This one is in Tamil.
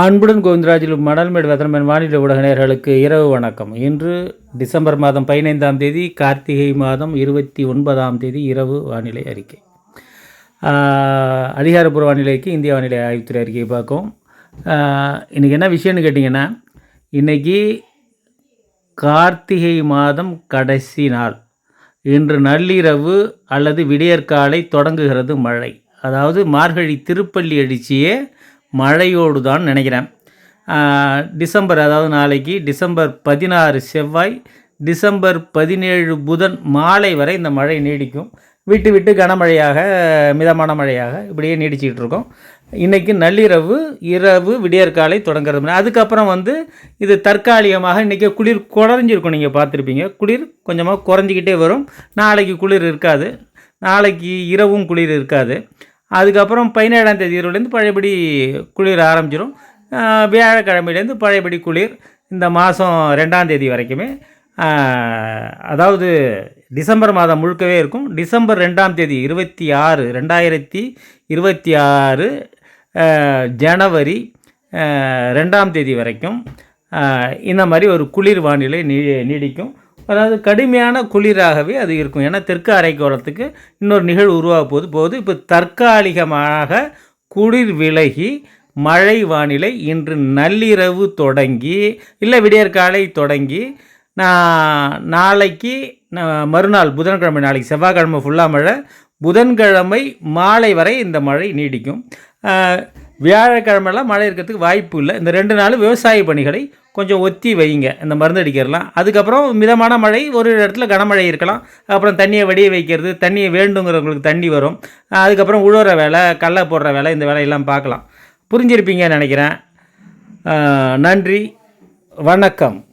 அன்புடன் கோவிந்தராஜில் மணல்மேடு வெதனமன் வானிலை ஊடக இரவு வணக்கம். இன்று டிசம்பர் மாதம் பதினைந்தாம் தேதி கார்த்திகை மாதம் இருபத்தி ஒன்பதாம் தேதி இரவு வானிலை அறிக்கை. அதிகாரப்பூர்வ வானிலைக்கு இந்திய வானிலை ஆய்வுத்துறை அறிக்கையை பார்க்கும். இன்றைக்கி என்ன விஷயம்னு கேட்டிங்கன்னா இன்றைக்கி கார்த்திகை மாதம் கடைசி நாள். இன்று நள்ளிரவு அல்லது விடியற்காலை தொடங்குகிறது மழை. அதாவது மார்கழி திருப்பள்ளி அடிச்சியே மழையோடு தான் நினைக்கிறேன் டிசம்பர் அதாவது நாளைக்கு டிசம்பர் பதினாறு செவ்வாய் டிசம்பர் பதினேழு புதன் மாலை வரை இந்த மழை நீடிக்கும். விட்டு விட்டு கனமழையாக மிதமான மழையாக இப்படியே நீடிச்சிக்கிட்டு இருக்கோம். இன்றைக்கி நள்ளிரவு இரவு விடியற்காலை தொடங்குறது அதுக்கப்புறம் வந்து இது தற்காலிகமாக இன்றைக்கி குளிர் குறைஞ்சிருக்கும். நீங்கள் பார்த்துருப்பீங்க. குளிர் கொஞ்சமாக குறைஞ்சிக்கிட்டே வரும். நாளைக்கு குளிர் இருக்காது. நாளைக்கு இரவும் குளிர் இருக்காது. அதுக்கப்புறம் பதினேழாம் தேதியிலேருந்து பழையபடி குளிர் ஆரம்பிச்சிடும் வியாழக்கிழமையிலேருந்து பழையபடி குளிர் இந்த மாதம் ரெண்டாம் தேதி வரைக்குமே. அதாவது டிசம்பர் மாதம் முழுக்கவே இருக்கும். டிசம்பர் ரெண்டாம் தேதி இருபத்தி ஆறு ரெண்டாயிரத்தி இருபத்தி ஆறு ஜனவரி ரெண்டாம் தேதி வரைக்கும் இந்த மாதிரி ஒரு குளிர் வானிலை நீ நீடிக்கும். அதாவது கடுமையான குளிராகவே அது இருக்கும். ஏன்னா தெற்கு அரைக்கோளத்துக்கு இன்னொரு நிகழ்வு உருவாக போது போது இப்போ தற்காலிகமாக குளிர் விலகி மழை வானிலை இன்று நள்ளிரவு தொடங்கி இல்லை விடியற்காலை தொடங்கி நான் நாளைக்கு மறுநாள் புதன்கிழமை நாளைக்கு செவ்வாய்க்கிழமை ஃபுல்லாக மழை புதன்கிழமை மாலை வரை இந்த மழை நீடிக்கும். வியாழக்கிழமெல்லாம் மழை இருக்கிறதுக்கு வாய்ப்பு இல்லை. இந்த ரெண்டு நாள் விவசாய பணிகளை கொஞ்சம் ஒத்தி வைங்க. இந்த மருந்து அடிக்கிறலாம். அதுக்கப்புறம் மிதமான மழை ஒரு இடத்துல கனமழை இருக்கலாம். அப்புறம் தண்ணியை வடிய வைக்கிறது தண்ணியை வேண்டுங்கிறவங்களுக்கு தண்ணி வரும். அதுக்கப்புறம் உழுவுற வேலை கடலை போடுற வேலை இந்த வேலையெல்லாம் பார்க்கலாம். புரிஞ்சிருப்பீங்கன்னு நினைக்கிறேன். நன்றி. வணக்கம்.